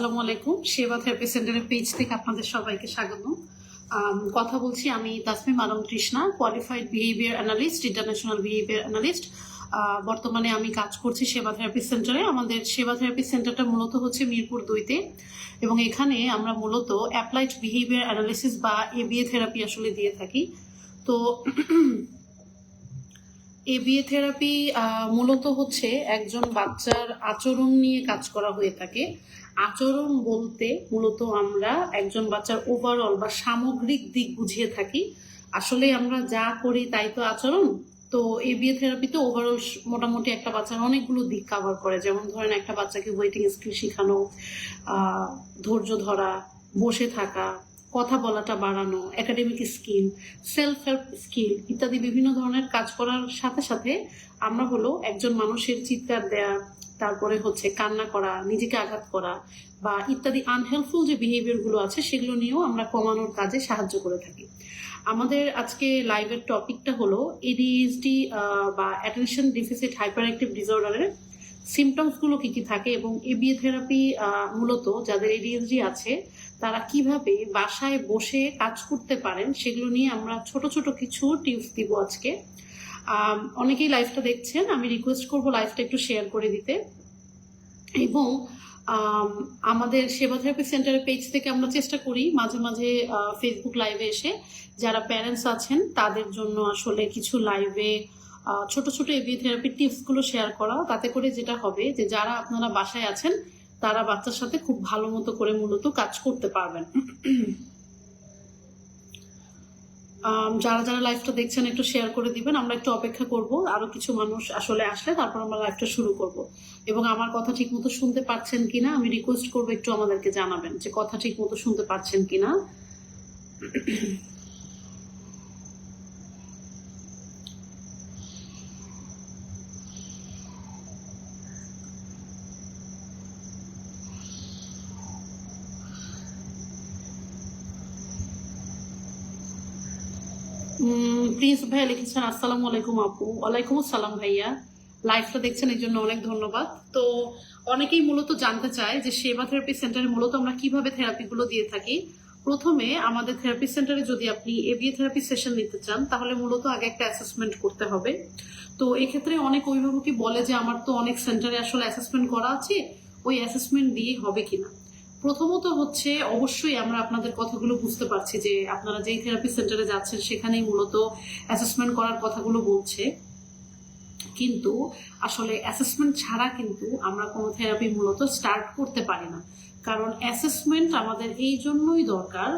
আসসালামু আলাইকুম। সেবা থেরাপি সেন্টারের পেজ থেকে আপনাদের সবাইকে স্বাগত। কথা বলছি আমি Tasmim Alam Trishna qualified behaviour analyst international behaviour analyst বর্তমানে আমি কাজ করছি সেবা থেরাপি সেন্টারে। আমাদের সেবা থেরাপি সেন্টারটা মূলত হচ্ছে মিরপুর দুইতে। এবং এখানে আমরা মূলত অ্যাপ্লাইড বিহেভিয়ার অ্যানালিসিস বা এবিএ থেরাপি আসলে দিয়ে থাকি। তো এবিএ থেরাপি মূলত হচ্ছে একজন বাচ্চার আচরণ নিয়ে কাজ করা হয়ে থাকে। আচরণ বলতে মূলত আমরা একজন বাচ্চার ওভারঅল বা সামগ্রিক দিক বুঝিয়ে থাকি। আসলে আমরা যা করি তাই তো আচরণ। তো এবিএ থেরাপিতে ওভারঅল মোটামুটি একটা বাচ্চার অনেকগুলো দিক কাভার করে। যেমন ধরেন একটা বাচ্চাকে ওয়েটিং স্কিল শেখানো ধৈর্য ধরা, বসে থাকা কথা বলাটা বাড়ানো academic skill self help skill ইত্যাদি বিভিন্ন ধরনের কাজ করার সাথে সাথে আমরা হলো একজন মানুষের চিৎকার দেয়া, তারপরে হচ্ছে কান্না করা, নিজেকে আঘাত করা বা ইত্যাদি আনহেল্পফুল যে বিহেভিয়ারগুলো আছে সেগুলো নিয়েও আমরা কমানোর কাজে সাহায্য করে থাকি। আমাদের আজকে লাইভের টপিকটা হলো এডিএসডি বা অ্যাটেনশন ডিফিসিট হাইপার অ্যাক্টিভ ডিসঅর্ডারের সিমটমসগুলো কী কি থাকে এবং এবিএ থেরাপি মূলত যাদের এডিএসডি আছে তারা কীভাবে বাসায় বসে কাজ করতে পারেন সেগুলো নিয়ে আমরা ছোট ছোট কিছু টিপস দিব আজকে। অনেকেই লাইভটা দেখছেন, আমি রিকোয়েস্ট করব লাইভটা একটু শেয়ার করে দিতে। এবং আমাদের সেবা থেরাপি সেন্টারের পেজ থেকে আমরা চেষ্টা করি মাঝে মাঝে ফেসবুক লাইভে এসে যারা প্যারেন্টস আছেন তাদের জন্য আসলে কিছু লাইভে ছোট ছোট এভি থেরাপি টিপসগুলো শেয়ার করা। তাতে করে যেটা হবে যে যারা আপনারা বাসায় আছেন তারা বাচ্চার সাথে খুব ভালো মতো করে মূলত কাজ করতে পারবেন। যারা যারা লাইভটা দেখছেন, একটু শেয়ার করে দিবেন, আমরা একটু অপেক্ষা করব। আরও কিছু মানুষ আসলে আসলে তারপর আমরা লাইভটা শুরু করব। এবং আমার কথা ঠিক মতো শুনতে পাচ্ছেন কিনা, আমি রিকোয়েস্ট করব একটু আমাদেরকে জানাবেন যে কথা ঠিক মতো শুনতে পাচ্ছেন কিনা। প্রিন্স ভাইয়া লিখেছেন আসসালামু আলাইকুম আপু। ওয়ালাইকুম আসসালাম ভাইয়া। লাইফটা দেখছেন, এই জন্য অনেক ধন্যবাদ। তো অনেকেই মূলত জানতে চায় যে সেবা থেরাপি সেন্টারে মূলত আমরা কীভাবে থেরাপিগুলো দিয়ে থাকি। প্রথমে আমাদের থেরাপি সেন্টারে যদি আপনি এবিএ থেরাপি সেশন নিতে চান, তাহলে মূলত আগে একটা অ্যাসেসমেন্ট করতে হবে। তো এক্ষেত্রে অনেক অভিভাবকই বলে যে, আমার তো অনেক সেন্টারে আসলে অ্যাসেসমেন্ট করা আছে, ওই অ্যাসেসমেন্ট দিয়ে হবে কিনা? প্রথমত হচ্ছে অবশ্যই আমরা আপনাদের কথাগুলো বুঝতে পারছি যে আপনারা যেই থেরাপি সেন্টারে যাচ্ছেন, সেখানেই মূলত অ্যাসেসমেন্ট করার কথাগুলো বলছে। কিন্তু আসলে অ্যাসেসমেন্ট ছাড়া কিন্তু আমরা কোনো থেরাপি মূলত স্টার্ট করতে পারি না। কারণ অ্যাসেসমেন্ট আমাদের এই জন্যই দরকার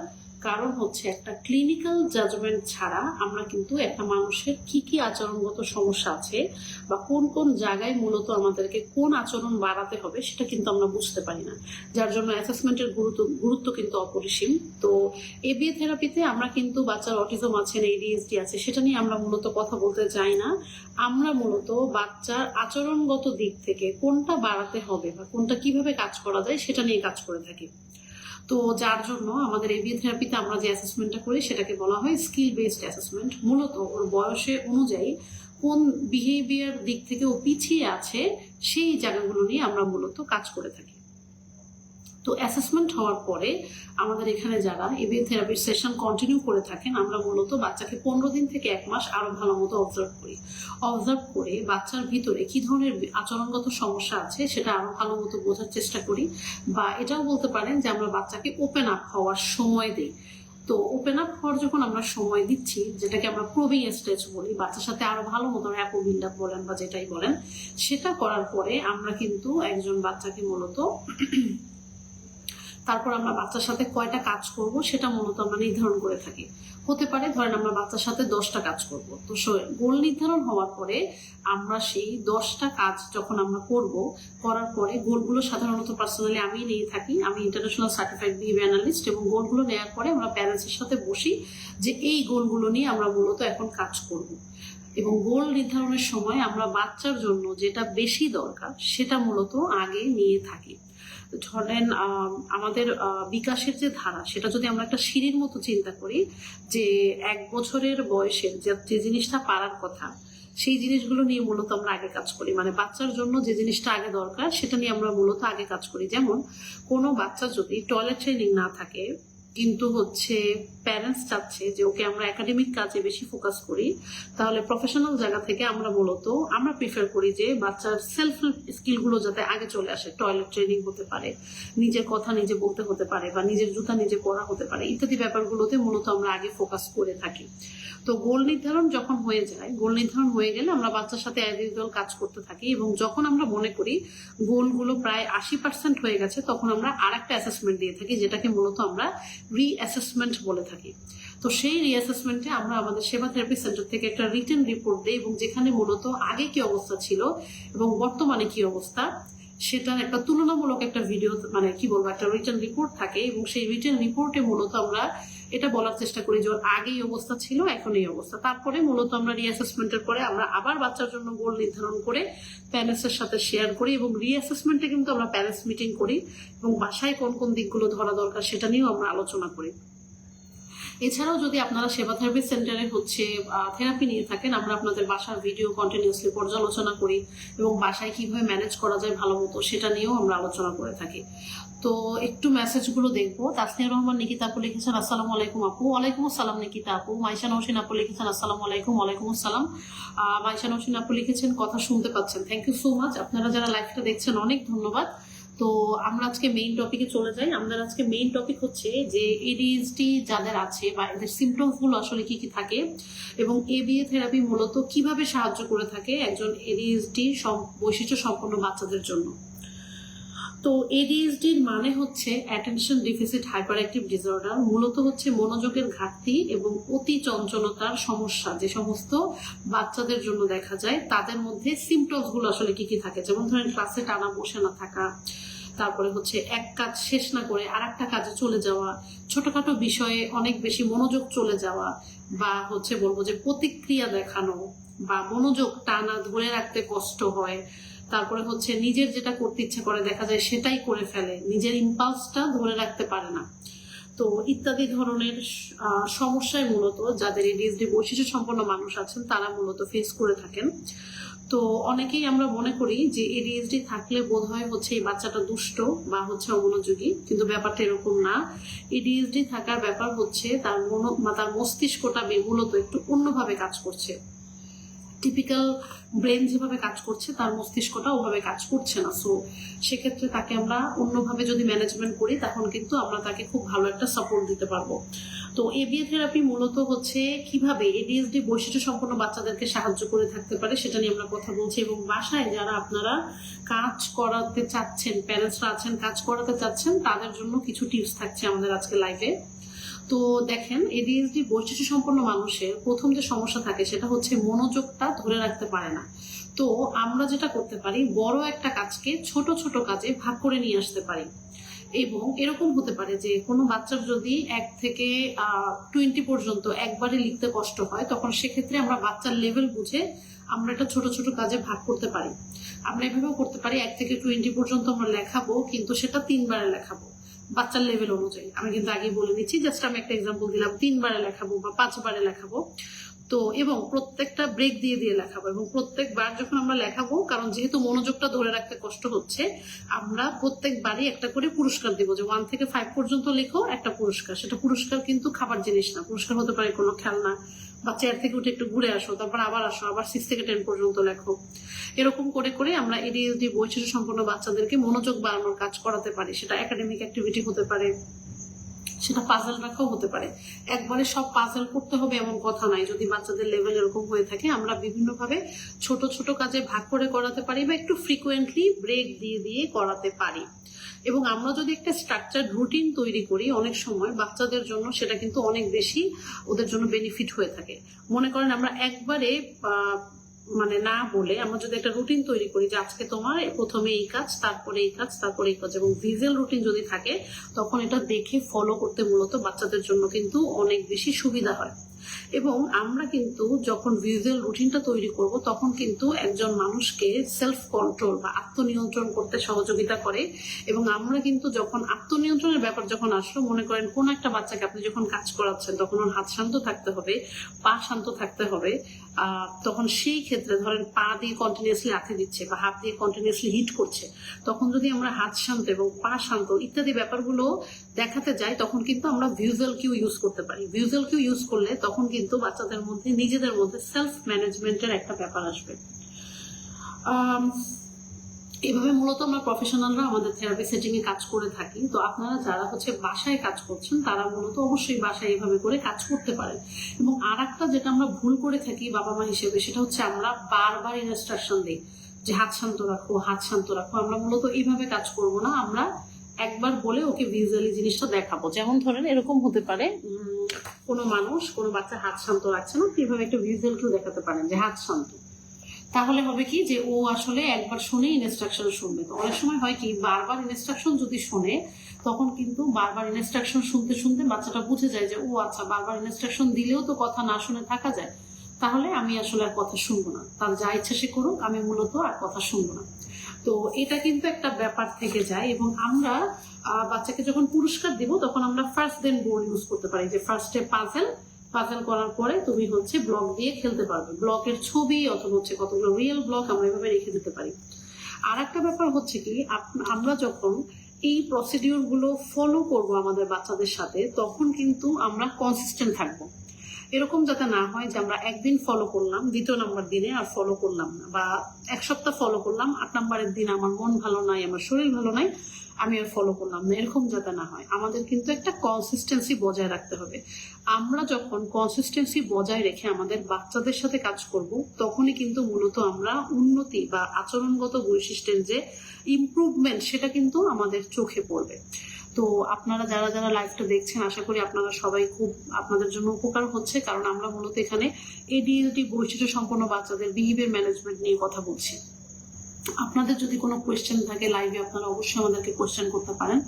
কারণ হচ্ছে একটা ক্লিনিক্যাল জাজমেন্ট ছাড়া আমরা কিন্তু একটা মানুষের কি কি আচরণগত সমস্যা আছে বা কোন কোন জায়গায় মূলত আমাদেরকে কোন আচরণ বাড়াতে হবে সেটা কিন্তু আমরা বুঝতে পারি না। যার জন্য অ্যাসেসমেন্টের গুরুত্ব গুরুত্ব কিন্তু অপরিসীম। তো এবিএ থেরাপিতে আমরা কিন্তু বাচ্চার অটিজম আছেন এডিএসডি আছে, সেটা নিয়ে আমরা মূলত কথা বলতে চাই না। আমরা মূলত বাচ্চার আচরণগত দিক থেকে কোনটা বাড়াতে হবে বা কোনটা কীভাবে কাজ করা যায় সেটা নিয়ে কাজ করে থাকি। তো যার জন্য আমাদের এবিএ থেরাপিতে আমরা যে অ্যাসেসমেন্টটা করি, সেটাকে বলা হয় স্কিল বেসড অ্যাসেসমেন্ট মূলত ওর বয়সে অনুযায়ী কোন বিহেভিয়ার দিক থেকে ও পিছিয়ে আছে, সেই জায়গাগুলো নিয়ে আমরা মূলত কাজ করে থাকি। তো অ্যাসেসমেন্ট হওয়ার পরে আমাদের এখানে যারা এবিএ থেরাপির সেশন কন্টিনিউ করে থাকেন, আমরা মূলত বাচ্চাকে পনেরো দিন থেকে এক মাস আরও ভালো মতো অবজার্ভ করি। অবজার্ভ করে বাচ্চার ভিতরে কি ধরনের আচরণগত সমস্যা আছে সেটা আরও ভালো মতো বোঝার চেষ্টা করি বা এটাও বলতে পারেন যে আমরা বাচ্চাকে ওপেন আপ হওয়ার সময় দিই। তো ওপেন আপ হওয়ার যখন আমরা সময় দিচ্ছি, যেটাকে আমরা প্রবিং স্টেজ বলি, বাচ্চার সাথে আরও ভালো মতো অ্যাপো বিল্ড আপ বলেন বা যেটাই বলেন, সেটা করার পরে আমরা কিন্তু একজন বাচ্চাকে মূলত তারপর আমরা বাচ্চার সাথে কয়টা কাজ করব সেটা মূলত আমরা নির্ধারণ করে থাকি। হতে পারে ধরেন আমরা বাচ্চার সাথে দশটা কাজ করব। তো গোল নির্ধারণ হওয়ার পরে আমরা সেই দশটা কাজ যখন আমরা করব, করার পরে গোলগুলো সাধারণত পার্সোনালি আমি নিয়ে থাকি। আমি ইন্টারন্যাশনাল সার্টিফাইড বিহেভিয়ার অ্যানালিস্ট এবং গোলগুলো নেওয়ার পরে আমরা প্যারেন্টসের সাথে বসি যে এই গোলগুলো নিয়ে আমরা মূলত এখন কাজ করব। এবং গোল নির্ধারণের সময় আমরা বাচ্চার জন্য যেটা বেশি দরকার সেটা মূলত আগে নিয়ে থাকি। ধরেন আমাদের বিকাশের যে ধারা, সেটা যদি আমরা একটা সিঁড়ির মতো চিন্তা করি, যে এক বছরের বয়সের যে জিনিসটা পারার কথা, সেই জিনিসগুলো নিয়ে মূলত আমরা আগে কাজ করি। মানে বাচ্চার জন্য যে জিনিসটা আগে দরকার, সেটা নিয়ে আমরা মূলত আগে কাজ করি। যেমন, কোনো বাচ্চা যদি টয়লেট ট্রেনিং না থাকে কিন্তু হচ্ছে প্যারেন্টস চাচ্ছে যে, ওকে, আমরা একাডেমিক কাজে বেশি ফোকাস করি, তাহলে প্রফেশনাল জায়গা থেকে আমরা মূলত, আমরা প্রিফার করি যে বাচ্চার সেলফ হেল্প স্কিলগুলো যাতে আগে চলে আসে টয়লেট ট্রেনিং হতে পারে নিজের কথা নিজে বলতে হতে পারে বা নিজের জুতা নিজে পরা হতে পারে, ইত্যাদি ব্যাপারগুলোতে মূলত আমরা আগে ফোকাস করে থাকি। তো গোল নির্ধারণ যখন হয়ে যায় গোল নির্ধারণ হয়ে গেলে আমরা বাচ্চার সাথে অ্যাজ কাজ করতে থাকি এবং যখন আমরা মনে করি গোলগুলো প্রায় আশি পার্সেন্ট হয়ে গেছে, তখন আমরা আর একটা অ্যাসেসমেন্ট দিয়ে থাকি, যেটাকে মূলত আমরা রিঅ্যাসেসমেন্ট বলে থাকি। তো সেই রিঅ্যাসেসমেন্টে আমরা আমাদের সেবা থেরাপি সেন্টার থেকে একটা রিটেন রিপোর্ট দিই এবং যেখানে মূলত আগে কি অবস্থা ছিল এবং বর্তমানে কি অবস্থা। সেটার একটা তুলনামূলক একটা ভিডিও মানে কি বলব, একটা রিটার্ন রিপোর্ট থাকে এবং সেই রিটার্ন রিপোর্টে মূলত আমরা এটা বলার চেষ্টা করি যে আগে এই অবস্থা ছিল, এখন এই অবস্থা। তারপরে মূলত আমরা রিঅ্যাসেসমেন্টের পরে আমরা আবার বাচ্চার জন্য গোল নির্ধারণ করে প্যারেন্টসের সাথে শেয়ার করি এবং রিঅ্যাসেসমেন্টে কিন্তু আমরা প্যারেন্টস মিটিং করি এবং বাসায় কোন কোন দিকগুলো ধরা দরকার সেটা নিয়েও আমরা আলোচনা করি। এছাড়াও যদি আপনারা সেবা থেরাপি সেন্টারে হচ্ছে থেরাপি নিয়ে থাকেন আমরা আপনাদের বাসার ভিডিও কন্টিনিউসলি পর্যালোচনা করি এবং বাসায় কীভাবে ম্যানেজ করা যায় ভালো মতো সেটা নিয়েও আমরা আলোচনা করে থাকি। তো একটু মেসেজগুলো দেখব। তাসনিয়া রহমান নিকিতা আপু লিখেছেন আসসালামু আলাইকুম আপু। ওয়ালাইকুম আসসালাম নিকিতা আপু। মাইশা নৌসিন আপু লিখেছেন আসসালামু আলাইকুম ওয়ালাইকুম আসসালাম। আহ, মাইশা নৌসিন আপু লিখেছেন কথা শুনতে পাচ্ছেন। থ্যাংক ইউ সো মাচ আপনারা যারা লাইভটা দেখছেন অনেক ধন্যবাদ। তো আমরা আজকে মেইন টপিকে চলে যাই। আমাদের আজকে মেইন টপিক হচ্ছে যে এডিএসডি যাদের আছে বা এদের সিমটমসগুলো আসলে কি কি থাকে এবং এবিএ থেরাপি মূলত কীভাবে সাহায্য করে থাকে একজন এডিএসডি বৈশিষ্ট্য সম্পন্ন বাচ্চাদের জন্য। তো এডিএসডির মানে হচ্ছে attention deficit hyperactive disorder মূলত হচ্ছে মনোযোগের ঘাটতি এবং অতি চঞ্চলতার সমস্যা। যে সমস্ত বাচ্চাদের জন্য দেখা যায়, তাদের মধ্যে সিমটমসগুলো আসলে কি কি থাকে? যেমন ধরেন ক্লাসে টানা বসে না থাকা তারপরে হচ্ছে এক কাজ শেষ না করে আর একটা কাজে চলে যাওয়া, ছোটখাটো বিষয়ে অনেক বেশি মনোযোগ চলে যাওয়া বা হচ্ছে বলব যে প্রতিক্রিয়া দেখানো বা মনোযোগ টানা ধরে রাখতে কষ্ট হয়। তারপরে হচ্ছে নিজের যেটা করতে ইচ্ছে করে দেখা যায় সেটাই করে ফেলে, নিজের ইম্পালসটা ধরে রাখতে পারে না। তো ইত্যাদি ধরনের সমস্যায় মূলত যাদের এডিএসডি বৈশিষ্ট্য সম্পন্ন মানুষ আছেন, তারা মূলত ফেস করে থাকেন। তো অনেকেই আমরা মনে করি যে এডিএসডি থাকলে বোধ হয় হচ্ছে এই বাচ্চাটা দুষ্ট বা হচ্ছে অমনোযোগী, কিন্তু ব্যাপারটা এরকম না। এডিএসডি থাকার ব্যাপার হচ্ছে তার মনো তার মস্তিষ্কটা মূলত একটু অন্যভাবে কাজ করছে। টিপিক্যাল ব্রেন যেভাবে কাজ করছে, তার মস্তিষ্কটা ওভাবে কাজ করছে না। সো সেক্ষেত্রে তাকে আমরা অন্যভাবে যদি ম্যানেজমেন্ট করি, তখন কিন্তু আমরা তাকে খুব ভালো একটা সাপোর্ট দিতে পারব। তো এবিএ থেরাপি মূলত হচ্ছে কীভাবে এডিএসডি বৈশিষ্ট্য সম্পন্ন বাচ্চাদেরকে সাহায্য করে থাকতে পারে, সেটা নিয়ে আমরা কথা বলছি। এবং বাসায় যারা আপনারা কাজ করাতে চাচ্ছেন প্যারেন্টসরা আছেন, কাজ করাতে চাচ্ছেন, তাদের জন্য কিছু টিপস থাকছে আমাদের আজকে লাইভে তো দেখেন এডিএসডি বৈশিষ্ট্য সম্পন্ন মানুষের প্রথম যে সমস্যা থাকে সেটা হচ্ছে মনোযোগটা ধরে রাখতে পারে না। তো আমরা যেটা করতে পারি, বড় একটা কাজকে ছোট ছোট কাজে ভাগ করে নিয়ে আসতে পারি। এবং এরকম হতে পারে যে কোনো বাচ্চার যদি এক থেকে টোয়েন্টি পর্যন্ত একবারে লিখতে কষ্ট হয়, তখন সেক্ষেত্রে আমরা বাচ্চার লেভেল বুঝে আমরা এটা ছোট ছোট কাজে ভাগ করতে পারি। আমরা এভাবেও করতে পারি, এক থেকে টোয়েন্টি পর্যন্ত আমরা লেখাবো, কিন্তু সেটা তিনবারে লেখাবো। বাচ্চার লেভেল অনুযায়ী। আমি কিন্তু আগে বলে দিচ্ছি জাস্ট আমি একটা এক্সাম্পল দিলাম, তিনবারে লেখাবো বা পাঁচবারে লেখাবো। তো এবং প্রত্যেকটা ব্রেক দিয়ে দিয়ে লেখাবো এবং প্রত্যেকবার যখন আমরা লেখাবো, কারণ যেহেতু মনোযোগটা ধরে রাখতে কষ্ট হচ্ছে, আমরা প্রত্যেকবারই একটা করে পুরস্কার দিব। যে ওয়ান থেকে ফাইভ পর্যন্ত লেখো, একটা পুরস্কার। সেটা পুরস্কার কিন্তু খাবার জিনিস না। পুরস্কার হতে পারে কোনো খেলনা বা চেয়ার থেকে উঠে একটু ঘুরে আসো, তারপর আবার আসো, আবার সিক্স থেকে টেন পর্যন্ত লেখো। এরকম করে করে আমরা এডিএসডি বৈশিষ্ট্য সম্পন্ন বাচ্চাদেরকে মনোযোগ বাড়ানোর কাজ করাতে পারি। সেটা একাডেমিক অ্যাক্টিভিটি হতে পারে। সেটা পাজল রাখাও হতে পারে। একবারে সব পাজল করতে হবে এমন কথা নাই যদি বাচ্চাদের লেভেল এরকম হয়ে থাকে, আমরা বিভিন্নভাবে ছোট ছোট কাজে ভাগ করে করাতে পারি বা একটু ফ্রিকোয়েন্টলি ব্রেক দিয়ে দিয়ে করাতে পারি। এবং আমরা যদি একটা স্ট্রাকচার রুটিন তৈরি করি, অনেক সময় বাচ্চাদের জন্য সেটা কিন্তু অনেক বেশি ওদের জন্য বেনিফিট হয়ে থাকে। মনে করেন আমরা একবারে মানে না বলে আমরা যদি একটা রুটিন তৈরি করি যে আজকে তোমার প্রথমে এই কাজ, তারপরে এই কাজ, তারপরে এই কাজ এবং ভিজুয়াল রুটিন যদি থাকে, তখন এটা দেখে ফলো করতে মূলত বাচ্চাদের জন্য কিন্তু অনেক বেশি সুবিধা হয়। এবং আমরা কিন্তু যখন ভিজুয়াল রুটিনটা তৈরি করব, তখন কিন্তু একজন মানুষকে সেলফ কন্ট্রোল বা আত্মনিয়ন্ত্রণ করতে সহযোগিতা করে। এবং আমরা কিন্তু যখন আত্মনিয়ন্ত্রণের ব্যাপার যখন আসলো, মনে করেন কোন একটা বাচ্চাকে আপনি যখন কাজ করাচ্ছেন, তখন ওর হাত শান্ত থাকতে হবে, পা শান্ত থাকতে হবে তখন সেই ক্ষেত্রে ধরেন পা দিয়ে কন্টিনিউসলি লাথি দিচ্ছে বা হাত দিয়ে কন্টিনিউসলি হিট করছে, তখন যদি আমরা হাত শান্ত এবং পা শান্ত ইত্যাদি ব্যাপারগুলো দেখাতে যাই, তখন কিন্তু আমরা ভিজুয়াল কিউ ইউজ করতে পারি। ভিজুয়াল কিউ ইউজ করলে তখন কিন্তু বাচ্চাদের মধ্যে, নিজেদের মধ্যে সেলফ ম্যানেজমেন্টের একটা ব্যাপার আসবে। এভাবে মূলত আমরা প্রফেশনালরা আমাদের থেরাপি সেটিং এ কাজ করে থাকি। তো আপনারা যারা হচ্ছে বাসায় কাজ করছেন, তারা মূলত অবশ্যই বাসায় এভাবে করে কাজ করতে পারেন। এবং আর একটা যেটা আমরা ভুল করে থাকি বাবা মা হিসেবে, সেটা হচ্ছে আমরা বারবার ইনস্ট্রাকশন দিই যে হাত শান্ত রাখো, হাত শান্ত রাখো। আমরা মূলত এইভাবে কাজ করব না, আমরা একবার বলে ওকে ভিজুয়ালি জিনিসটা দেখাবো। যেমন ধরেন এরকম হতে পারে কোনো মানুষ, কোনো বাচ্চা হাত শান্ত রাখছে না, কীভাবে একটু ভিজুয়াল কেউ দেখাতে পারেন যে হাত শান্ত? তাহলে হবে কি যে ও আসলে একবার শুনে ইনস্ট্রাকশন শুনবে। তো অনেক সময় হয় কি, বারবার ইনস্ট্রাকশন যদি শুনে, তখন কিন্তু বারবার ইনস্ট্রাকশন শুনতে শুনতে বাচ্চাটা বুঝে যায় যে, ও আচ্ছা বারবার ইনস্ট্রাকশন দিলেও তো কথা না শুনে থাকা যায়। তাহলে আমি আসলে আর কথা শুনব না। তার যা ইচ্ছা সে করুক, আমি মূলত আর কথা শুনব না। তো এটা কিন্তু একটা ব্যাপার থেকে যায় এবং আমরা বাচ্চাকে যখন পুরস্কার দিব, তখন আমরা ফার্স্ট দেন বোর্ড ইউজ করতে পারি যে ফার্স্টে পাজেল পাজেল করার পরে তুমি হচ্ছে ব্লক দিয়ে খেলতে পারবে। ব্লকের ছবি অথবা হচ্ছে কতগুলো রিয়েল ব্লক আমরা এভাবে রেখে দিতে পারি। আর একটা ব্যাপার হচ্ছে কি আমরা যখন এই প্রসিডিওরগুলো ফলো করব আমাদের বাচ্চাদের সাথে, তখন কিন্তু আমরা কনসিস্টেন্ট থাকব। এরকম যাতে না হয় যে আমরা একদিন ফলো করলাম, দ্বিতীয় নাম্বার দিনে আর ফলো করলাম না। বা এক সপ্তাহ ফলো করলাম, আট নাম্বারের দিন আমার মন ভালো নাই, আমার শরীর ভালো নাই, আমি আর ফলো করলাম না। এরকম যাতে না হয়। আমাদের কিন্তু একটা কনসিস্টেন্সি বজায় রাখতে হবে। আমরা যখন কনসিস্টেন্সি বজায় রেখে আমাদের বাচ্চাদের সাথে কাজ করব, তখনই কিন্তু মূলত আমরা উন্নতি বা আচরণগত বৈশিষ্ট্যের যে ইমপ্রুভমেন্ট সেটা কিন্তু আমাদের চোখে পড়বে। তো আপনারা যারা যারা লাইভটা দেখছেন, আশা করি আপনারা সবাই খুব আপনাদের জন্য উপকার হচ্ছে, কারণ আমরা মূলত এখানে এডিএলটি বৈশিষ্ট্য সম্পন্ন বাচ্চাদের বিহেভিয়ার ম্যানেজমেন্ট নিয়ে কথা বলছি। আপনাদের যদি কোনো কোয়েশ্চেন থাকে লাইভে আপনারা অবশ্যই আমাদেরকে কোয়েশ্চেন করতে পারেন।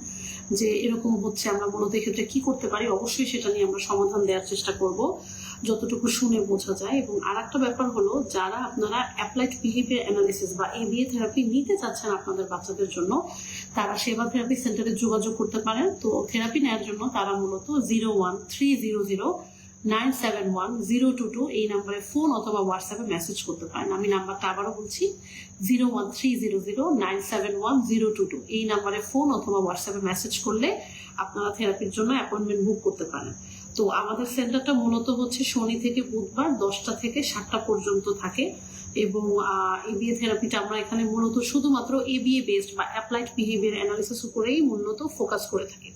যে এরকম হচ্ছে, আমরা মূলত এক্ষেত্রে কি করতে পারি, অবশ্যই সেটা নিয়ে আমরা সমাধান দেওয়ার চেষ্টা করব, যতটুকু শুনে বোঝা যায়। এবং আর একটা ব্যাপার হলো, যারা আপনারা অ্যাপ্লাইড বিহেভিয়ার অ্যানালিসিস বা এবিএ থেরাপি নিতে চাচ্ছেন আপনাদের বাচ্চাদের জন্য, তারা সেবা থেরাপি সেন্টারে যোগাযোগ করতে পারেন। তো থেরাপি নেওয়ার জন্য তারা মূলত zero one three zero zero nine seven one zero two two এই নাম্বারে ফোন অথবা হোয়াটসঅ্যাপে মেসেজ করতে পারেন। আমি নাম্বারটা আবারও বলছি, zero one three zero zero nine seven one zero two two. এই নাম্বারে ফোন অথবা হোয়াটসঅ্যাপে মেসেজ করলে আপনারা থেরাপির জন্য অ্যাপয়েন্টমেন্ট বুক করতে পারেন। তো আমাদের সেন্টারটা মূলত হচ্ছে শনি থেকে বুধবার দশটা থেকে সাতটা পর্যন্ত থাকে এবং এবিএ থেরাপিটা আমরা এখানে মূলত শুধুমাত্র এবিএ বেসড বা অ্যাপ্লাইড বিহেভিয়ার অ্যানালিসিস উপরেই মূলত ফোকাস করে থাকি।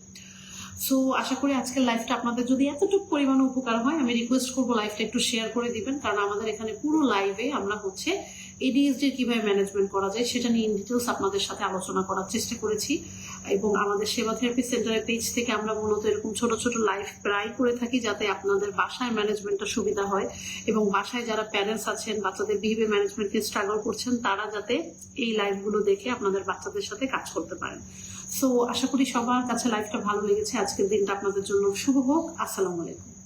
সো আশা করি আজকের লাইফটা আপনাদের যদি এতটুকু পরিমাণে উপকার হয়, আমি রিকোয়েস্ট করব লাইফটা একটু শেয়ার করে দিবেন। কারণ আমাদের এখানে পুরো লাইভে আমরা হচ্ছে এডিএসডি কীভাবে ম্যানেজমেন্ট করা যায় সেটা নিয়ে ইন ডিটেলস আপনাদের সাথে আলোচনা করার চেষ্টা করেছি। এবং আমাদের সেবা থেরাপি সেন্টারের পেজ থেকে আমরা মূলত এরকম ছোট ছোট লাইভ প্রায় করে থাকি, যাতে আপনাদের বাসায় ম্যানেজমেন্টটা সুবিধা হয়। এবং বাসায় যারা প্যারেন্টস আছেন, বাচ্চাদের বিহেভিয়ার ম্যানেজমেন্ট নিয়ে স্ট্রাগল করছেন, তারা যাতে এই লাইভগুলো দেখে আপনাদের বাচ্চাদের সাথে কাজ করতে পারেন। সো আশা করি সবার কাছে লাইফটা ভালো লেগেছে। আজকের দিনটা আপনাদের জন্য শুভ হোক। আসসালামু আলাইকুম।